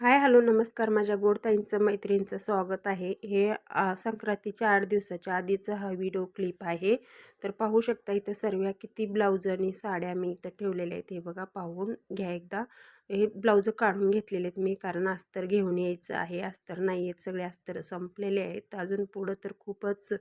Hi hello नमस्कार माझ्या गोडताईंचं मैत्रिणीचं स्वागत आहे. हे संक्रांतीच्या आठ दिवसाच्या आधीचा हा व्हिडिओ क्लिप आहे. तर पाहू शकता इथं सर्व किती ब्लाऊज आणि साड्या मी इथं ठेवलेल्या आहेत. हे बघा पाहून घ्या एकदा. हे ब्लाऊज काढून घेतलेले आहेत मी कारण अस्तर घेऊन यायचं आहे अस्तर नाही आहेत सगळे अस्तर संपलेले आहेत. अजून पुढं तर खूपच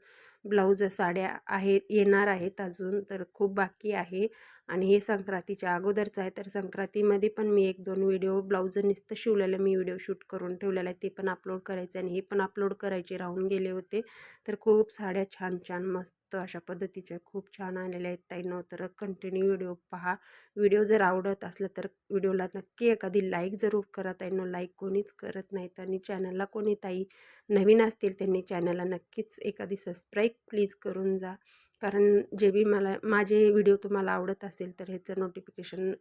ब्लाऊज साड्या आहेत येणार आहेत अजून तर खूप बाकी आहे. आणि हे संक्रांतीच्या अगोदरचं आहे तर संक्रांतीमध्ये पण मी एक दोन व्हिडिओ ब्लाऊज नुसतं शिवलेलं मी व्हिडिओ शूट करून ठेवलेलं आहे. ते पण अपलोड करायचे आणि हे पण अपलोड करायचे राहून गेले होते. तर खूप साड्या छान छान मस्त अशा पद्धतीच्या खूप छान आलेल्या आहेत ताईनं तर कंटिन्यू व्हिडिओ पहा. व्हिडिओ जर आवडत असलं तर व्हिडिओला नक्की एखादी लाईक जरूर करा ताईनं लाईक कोणीच करत नाहीत आणि चॅनलला कोणी ताई नवीन असतील त्यांनी चॅनलला नक्कीच एखादी सबस्क्राईब प्लीज करून जा. कारण जे बी मला माझे व्हिडिओ तुम्हाला आवडत असेल तर ह्याचं नोटिफिकेशन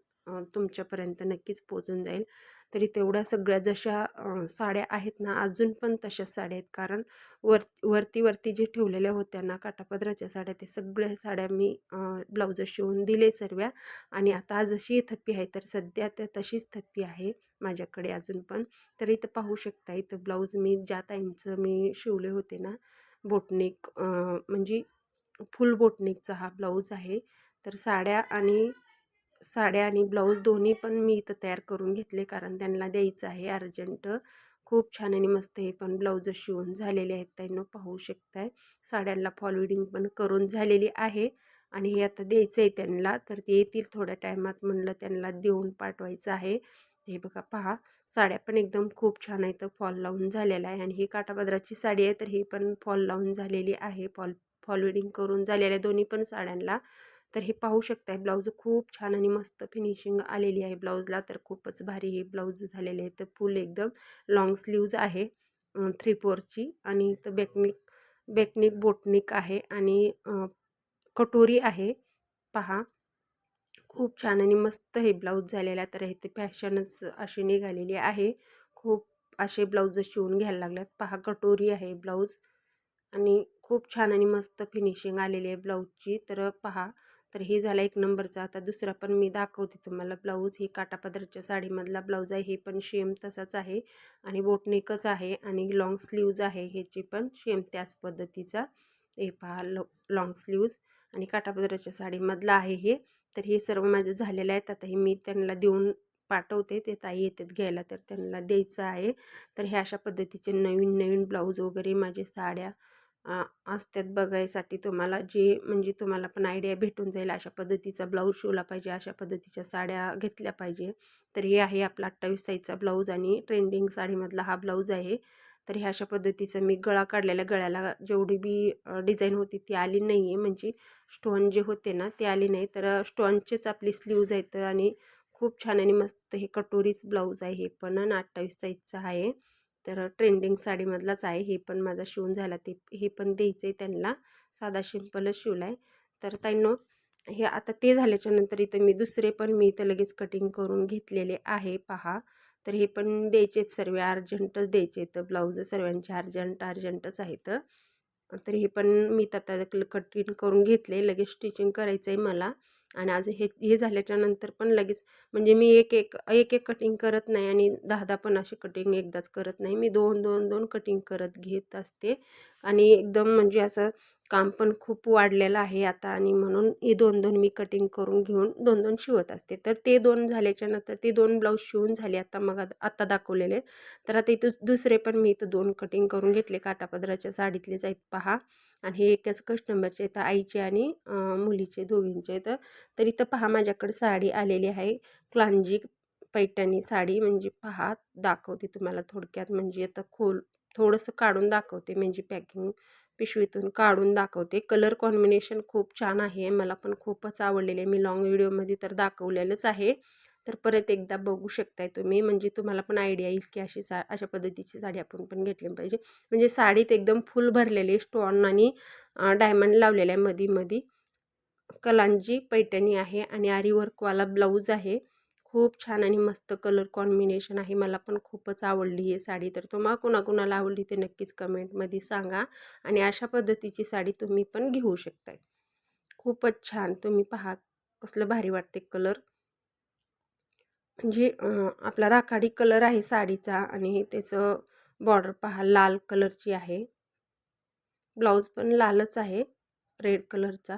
तुमच्यापर्यंत नक्कीच पोचून जाईल. तरी तेवढ्या सगळ्या जशा साड्या आहेत ना अजून पण तशाच साड्या आहेत. कारण वर वरती वरती जे ठेवलेल्या होत्या ना काटापदराच्या साड्या ते सगळ्या साड्या मी ब्लाऊज शिवून दिले सर्व. आणि आता जशी थप्पी आहे तर सध्या त्या तशीच थप्पी आहे माझ्याकडे अजून पण. तर इथं पाहू शकता इथं ब्लाऊज मी ज्या टाईमचं मी शिवले होते ना बोटनेक म्हणजे फुल बोटनेकचा हा ब्लाऊज आहे. तर साड्या आणि साड्या आणि ब्लाऊज दोन्ही पण मी इथं तयार करून घेतले कारण त्यांना द्यायचं आहे अर्जंट. खूप छान आणि मस्त हे पण ब्लाऊज शिवून झालेले आहेत त्यांना पाहू शकताय. साड्यांना फॉलविडिंग पण करून झालेली आहे आणि हे आता द्यायचं आहे त्यांना तर ते येतील थोड्या टायमात म्हणलं त्यांना देऊन पाठवायचं आहे. हे बघा पहा साड्या पण एकदम खूप छान आहेत फॉल लावून झालेला आहे आणि ही काटापदराची साडी आहे तर ही पण फॉल लावून झालेली आहे फॉल फॉलविडिंग करून झालेल्या दोन्ही पण साड्यांना. तर हे पाहू शकताय ब्लाऊज खूप छान आणि मस्त फिनिशिंग आलेली आहे ब्लाऊजला तर खूपच भारी हे ब्लाऊज झालेले आहे तर फुल एकदम लॉंग स्लीव्ज आहे. थ्री फोरची आणि तर बॅकनिक बॅकनिक बोटनिक आहे आणि कटोरी आहे. पहा खूप छान आणि मस्त हे ब्लाऊज झालेला तर हे ते फॅशनच अशी निघालेली आहे. खूप असे ब्लाऊज शिवून घ्यायला लागल्यात. पहा कटोरी आहे ब्लाऊज आणि खूप छान आणि मस्त फिनिशिंग आलेली आहे ब्लाऊजची तर पहा तर हे झालं एक नंबरचा. आता दुसरा पण मी दाखवते तुम्हाला. ब्लाऊज ही काटापदरच्या साडीमधला ब्लाऊज आहे. हे पण शेम तसाच आहे आणि बोटनेकच आहे आणि लॉंग स्लीव्ज आहे. ह्याची पण शेम त्याच पद्धतीचा. हे पहा ल लॉंग स्लीव्ज आणि काटापदराच्या साडीमधला आहे हे. तर हे सर्व माझं झालेलं आहेत. आता हे मी त्यांना देऊन पाठवते. ते ताई येतात घ्यायला तर त्यांना द्यायचं आहे. तर हे अशा पद्धतीचे नवीन नवीन ब्लाऊज वगैरे माझे साड्या असतात बघायसाठी तुम्हाला जे म्हणजे तुम्हाला पण आयडिया भेटून जाईल अशा पद्धतीचा ब्लाऊज शिवला पाहिजे अशा पद्धतीच्या साड्या घेतल्या पाहिजे. तर हे आहे आपला अठ्ठावीस साईजचा ब्लाऊज आणि ट्रेंडिंग साडीमधला हा ब्लाऊज आहे. तर ह्या अशा पद्धतीचं मी गळा काढलेल्या गळ्याला जेवढी बी डिझाईन होती ती आली नाही आहे म्हणजे स्टोन जे होते ना ते आली नाही. तर स्टोनचेच आपली स्लीव्ज आहेत आणि खूप छान आणि मस्त हे कटोरीच ब्लाऊज आहे. हे पण अठ्ठावीस साईजचा आहे. तर ट्रेंडिंग साडीमधलाच आहे. हे पण माझा शिवून झाला. ते हे पण द्यायचं आहे त्यांना. साधा शिंपलच शिवला आहे. तर त्यांना हे आता ते झाल्याच्यानंतर इथं मी दुसरे पण मी इथं लगेच कटिंग करून घेतलेले आहे. पहा. तर हे पण द्यायचेच सर्व. अर्जंटच द्यायचे तर ब्लाऊज सर्वांचे अर्जंट अर्जंटच आहेत. तर हे पण मी आता कटिंग करून घेतले लगेच स्टिचिंग करायचं आहे मला. आणि आज हे हे झाल्याच्यानंतर पण लगेच म्हणजे मी एक एक एक एक कटिंग करत नाही आणि दहा दहा पण असे कटिंग एकदाच करत नाही. मी दोन दोन दोन कटिंग करत घेत असते. आणि एकदम म्हणजे असं काम पण खूप वाढलेलं आहे आता आणि म्हणून हे दोन दोन मी कटिंग करून घेऊन दोन दोन शिवत असते. तर ते दोन झाल्याच्यानंतर ते दोन ब्लाऊज शिवून झाले आता मग आत्ता दाखवलेले. तर आता इथं दुसरे पण मी इथं दोन कटिंग करून घेतले. काटापदराच्या साडीतलेच आहेत पहा. आणि हे एकाच कस्टमरचे इथं आईचे आणि मुलीचे दोघींचे तर इथं पहा माझ्याकडे साडी आलेली आहे. क्लांजी पैठणी साडी म्हणजे पहा दाखवते तुम्हाला थोडक्यात. म्हणजे आता खोल थोडंसं काढून दाखवते. म्हणजे पॅकिंग पिशवीतून काढून दाखवते. कलर कॉम्बिनेशन खूप छान आहे. मला पण खूपच आवडलेले. मी लॉंग व्हिडिओमध्ये तर दाखवलेलंच आहे. तर परत एकदा बघू शकताय तुम्ही. म्हणजे तुम्हाला पण आयडिया येईल की अशी सा अशा पद्धतीची साडी आपण पण घेतली पाहिजे. म्हणजे साडीत एकदम फुल भरलेले स्टोन आणि डायमंड लावलेल्या आहे मधी मधी कलांजी पैठणी आहे आणि आरीवर्कवाला ब्लाऊज आहे. खूप छान आणि मस्त कलर कॉम्बिनेशन आहे. मला पण खूपच आवडली ही साडी. तर तुम्हाला कुणाकुणाला आवडली ते नक्कीच कमेंटमध्ये सांगा आणि अशा पद्धतीची साडी तुम्ही पण घेऊ शकताय. खूपच छान. तुम्ही पहा कसलं भारी वाटते कलर म्हणजे आपला राखाडी कलर आहे साडीचा आणि त्याचं बॉर्डर पहा लाल कलरची आहे. ब्लाऊज पण लालच आहे रेड कलरचा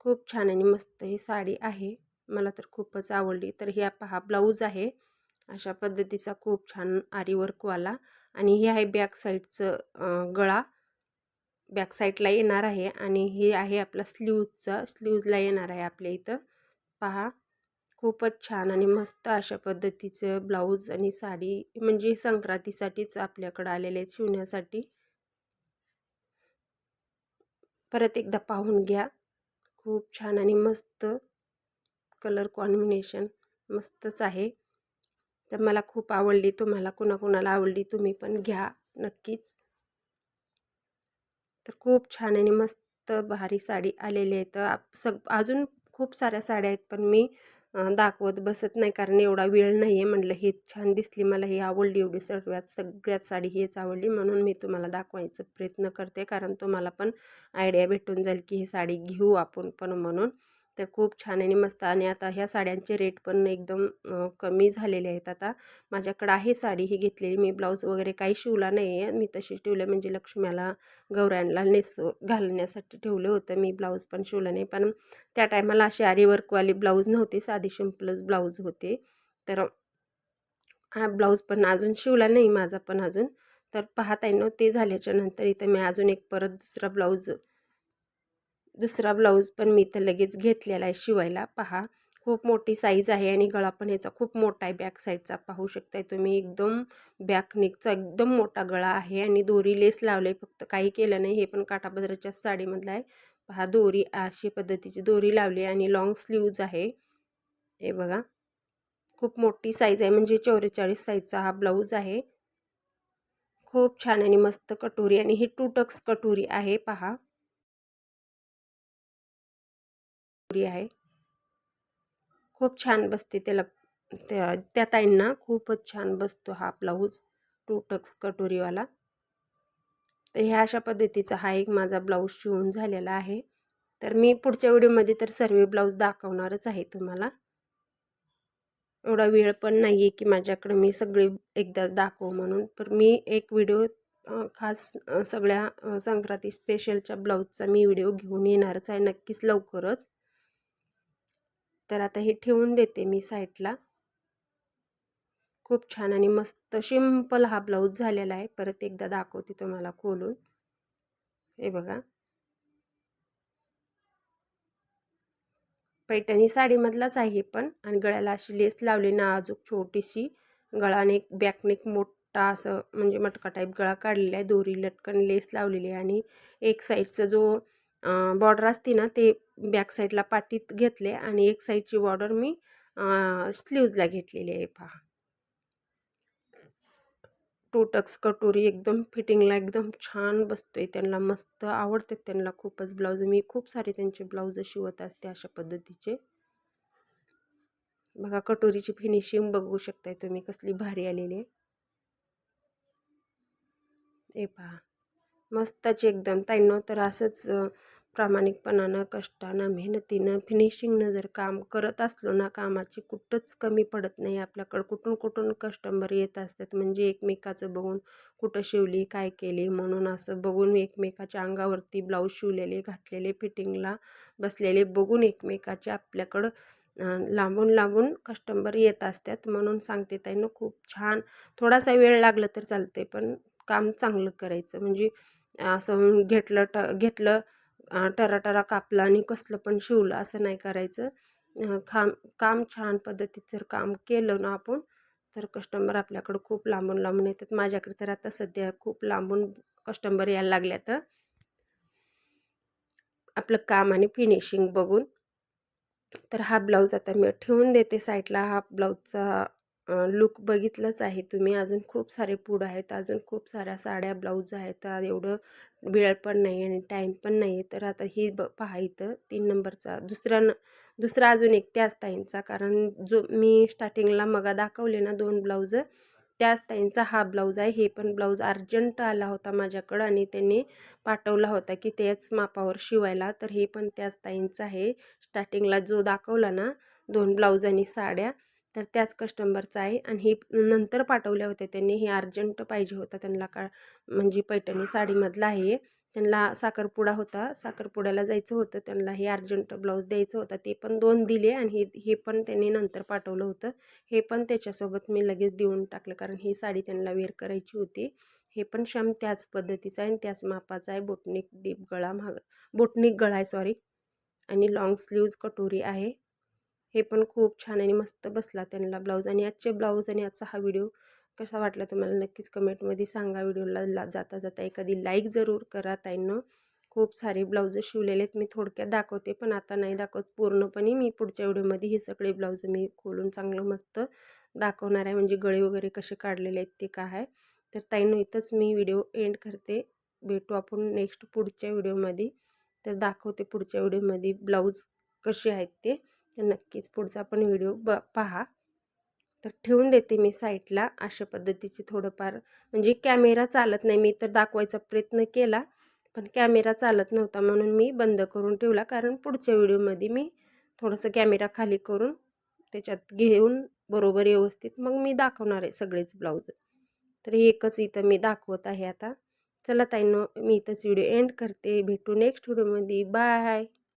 खूप छान आणि मस्त ही साडी आहे. मला तर खूपच आवडली. तर ह्या पहा ब्लाऊज आहे. अशा पद्धतीचा खूप छान आरी वर्कवाला आणि हे आहे बॅक साईडचं गळा. बॅक साईडला येणार आहे आणि हे आहे आपला स्लीवचा स्लीवजला येणार आहे आपल्या इथं. पहा खूपच छान आणि मस्त अशा पद्धतीचं ब्लाऊज आणि साडी म्हणजे संक्रांतीसाठीच आपल्याकडं आलेले आहेत शिवण्यासाठी. परत एकदा पाहून घ्या. खूप छान आणि मस्त कलर कॉम्बिनेशन मस्तच आहे. तर मला खूप आवडली तुम्हाला कुणाकुणाला आवडली तुम्ही पण घ्या नक्कीच. तर खूप छान आणि मस्त भारी साडी आलेली आहे. तर सग अजून खूप साऱ्या साड्या आहेत पण मी दाखवत बसत नाही कारण एवढा वेळ नाही आहे म्हटलं हे छान दिसली मला ही आवडली एवढी सर्वात सगळ्यात साडी हेच आवडली म्हणून मी तुम्हाला दाखवायचा प्रयत्न करते कारण तुम्हाला पण आयडिया भेटून जाईल की ही साडी घेऊ आपण पण म्हणून. तर खूप छान आणि मस्त. आणि आता ह्या साड्यांचे रेट पण एकदम कमी झालेले आहेत. आता माझ्याकडं आहे साडी ही घेतलेली. मी ब्लाऊज वगैरे काही शिवला नाही आहे मी तशीच ठेवले म्हणजे लक्ष्म्याला गौऱ्यांना नेस घालण्यासाठी ठेवलं होतं. मी ब्लाऊज पण शिवलं नाही. पण त्या टायमाला अशी आरी वर्कवाली ब्लाऊज नव्हते. साधी शिंपलच ब्लाऊज होते. तर हा ब्लाऊज पण अजून शिवला नाही माझा पण अजून. तर पाहता येईन ते झाल्याच्यानंतर इथं मी अजून एक परत दुसरा ब्लाऊज दुसरा ब्लाऊज पण मी तर लगेच घेतलेला आहे शिवायला. पहा खूप मोठी साईज आहे आणि गळा पण ह्याचा खूप मोठा आहे. बॅक साईडचा पाहू शकताय तुम्ही एकदम बॅक नेकचा एकदम मोठा गळा आहे आणि दोरी लेस लावले फक्त काही केलं नाही हे पण काठापदराच्या साडीमधला आहे. पहा दोरी अशी पद्धतीची दोरी लावली आणि लॉंग स्लीव्ज आहे. हे बघा खूप मोठी साईज आहे म्हणजे चौवेचाळीस साईजचा हा ब्लाऊज आहे. खूप छान आणि मस्त कटोरी आणि ही टू टक्स कटोरी आहे. पहा आहे. खूप छान बसते त्याला त्या त्या ताईंना खूपच छान बसतो हा ब्लाऊज टू टक्स कटोरीवाला. तर ह्या अशा पद्धतीचा हा एक माझा ब्लाऊज शिवून झालेला आहे. तर मी पुढच्या व्हिडिओमध्ये तर सर्व ब्लाऊज दाखवणारच आहे तुम्हाला. एवढा वेळ पण नाही आहे की माझ्याकडे मी सगळे एकदाच दाखवू म्हणून. तर मी एक व्हिडिओ खास सगळ्या संक्रांती स्पेशलच्या ब्लाऊजचा मी व्हिडिओ घेऊन येणारच आहे नक्कीच लवकरच. तर आता हे ठेवून देते मी साईडला खूप छान आणि मस्त सिंपल हा ब्लाऊज झालेला आहे. परत एकदा दाखवते तुम्हाला खोलून. हे बघा. पैठणी साडीमधलाच आहे पण आणि गळ्याला अशी लेस लावली ना अजून छोटीशी. गळाने बॅकनेक मोठा असं म्हणजे मटका टाईप गळा काढलेला आहे. दोरी लटकन लेस लावलेली आहे आणि एक साईडचा जो बॉर्डर असते ना ते बॅक साईडला पाटीत घेतले आणि एक साईडची बॉर्डर मी स्लीव्जला घेतलेली आहे पहा. टू टक्स कटोरी एकदम फिटिंगला एकदम छान बसतोय त्यांना मस्त आवडतात त्यांना खूपच ब्लाऊज मी खूप सारे त्यांचे ब्लाऊज शिवत असते अशा पद्धतीचे. बघा कटोरीची फिनिशिंग बघू शकताय तुम्ही कसली भारी आलेली आहे. पहा. मस्तच एकदम. ताईंनो तर असंच प्रामाणिकपणानं कष्टानं मेहनतीनं फिनिशिंगनं जर काम करत असलो ना कामाची कुठंच कमी पडत नाही. आपल्याकडं कुठून कुठून कस्टमर येत असतात. म्हणजे एकमेकाचं बघून कुठं शिवली काय केली म्हणून असं बघून एकमेकाच्या अंगावरती ब्लाऊज शिवलेले घातलेले फिटिंगला बसलेले बघून एकमेकाच्या आपल्याकडं लांबून लांबून कस्टमर येत असतात म्हणून सांगते ताईनं खूप छान. थोडासा वेळ लागला तर चालते पण काम चांगलं करायचं. म्हणजे असं घेतलं ट घेतलं टराटरा कापला आणि कसलं पण शिवलं असं नाही करायचं. खाम काम छान पद्धतीत जर काम केलं ना आपण तर कस्टमर आपल्याकडं खूप लांबून लांबून येतात. माझ्याकडे तर आता सध्या खूप लांबून कस्टमर यायला लागल्या तर. आपलं काम आणि फिनिशिंग बघून. तर हा ब्लाऊज आता मी ठेवून देते साईडला हा ब्लाऊजचा लुक बघितलंच आहे तुम्ही. अजून खूप सारे पुढं आहेत. अजून खूप साऱ्या साड्या ब्लाऊज आहेत. एवढं वेळ पण नाही आणि टाईम पण नाही आहे. तर आता ही ब पहा इथं तीन नंबरचा. दुसरा न दुसरा अजून एक त्याच ताईंचा कारण जो मी स्टार्टिंगला मगा दाखवले ना दोन ब्लाऊज त्याच ताईंचा हा ब्लाऊज आहे. हे पण ब्लाऊज अर्जंट आला होता माझ्याकडं आणि त्यांनी पाठवला होता की त्याच मापावर शिवायला. तर हे पण त्याच ताईंचं आहे. स्टार्टिंगला जो दाखवला ना दोन ब्लाऊज आणि साड्या तर त्याच कस्टमरचा आहे. आणि हे नंतर पाठवल्या होत्या त्यांनी. हे अर्जंट पाहिजे होता. त्यांना का म्हणजे पैठणी साडीमधला आहे त्यांना साखरपुडा होता. साखरपुड्याला जायचं होतं. त्यांना हे अर्जंट ब्लाऊज द्यायचं होता. ते पण दोन दिले आणि हे हे पण त्यांनी नंतर पाठवलं होतं. हे पण त्याच्यासोबत मी लगेच देऊन टाकलं. कारण ही साडी त्यांना वेअर करायची होती. हे पण शम त्याच पद्धतीचा आहे. आणि त्याच मापाचा आहे. बोटनिक डीप गळा महाग बोटनिक गळा आहे सॉरी आणि लाँग स्लीव्ज कटोरी आहे. हे पण खूप छान आणि मस्त बसला त्यांना ब्लाऊज आणि आजचे ब्लाऊज आणि आजचा हा व्हिडिओ कसा वाटला तुम्हाला नक्कीच कमेंटमध्ये सांगा. व्हिडिओला ला जाता जाता एखादी लाईक जरूर करा ताईंनं. खूप सारे ब्लाऊज शिवलेले आहेत. मी थोडक्यात दाखवते पण आता नाही दाखवत. पूर्णपणे मी पुढच्या व्हिडिओमध्ये हे सगळे ब्लाऊज मी खोलून चांगलं मस्त दाखवणार आहे. म्हणजे गळे वगैरे कसे काढलेले आहेत ते काय आहे. तर ताईनं इथंच मी व्हिडिओ एंड करते. भेटू आपण नेक्स्ट पुढच्या व्हिडिओमध्ये. तर दाखवते पुढच्या व्हिडिओमध्ये ब्लाऊज कसे आहेत ते. तर नक्कीच पुढचा पण व्हिडिओ ब पहा. तर ठेवून देते मी साईटला अशा पद्धतीचे थोडंफार. म्हणजे कॅमेरा चालत नाही मी तर दाखवायचा प्रयत्न केला पण कॅमेरा चालत नव्हता म्हणून मी बंद करून ठेवला. कारण पुढच्या व्हिडिओमध्ये मी थोडंसं कॅमेरा खाली करून त्याच्यात घेऊन बरोबर व्यवस्थित मग मी दाखवणार आहे सगळेच ब्लाऊज. तर एकच इथं मी दाखवत आहे आता. चला ताईनो मी इथंच व्हिडिओ एंड करते. भेटू नेक्स्ट व्हिडिओमध्ये. बाय!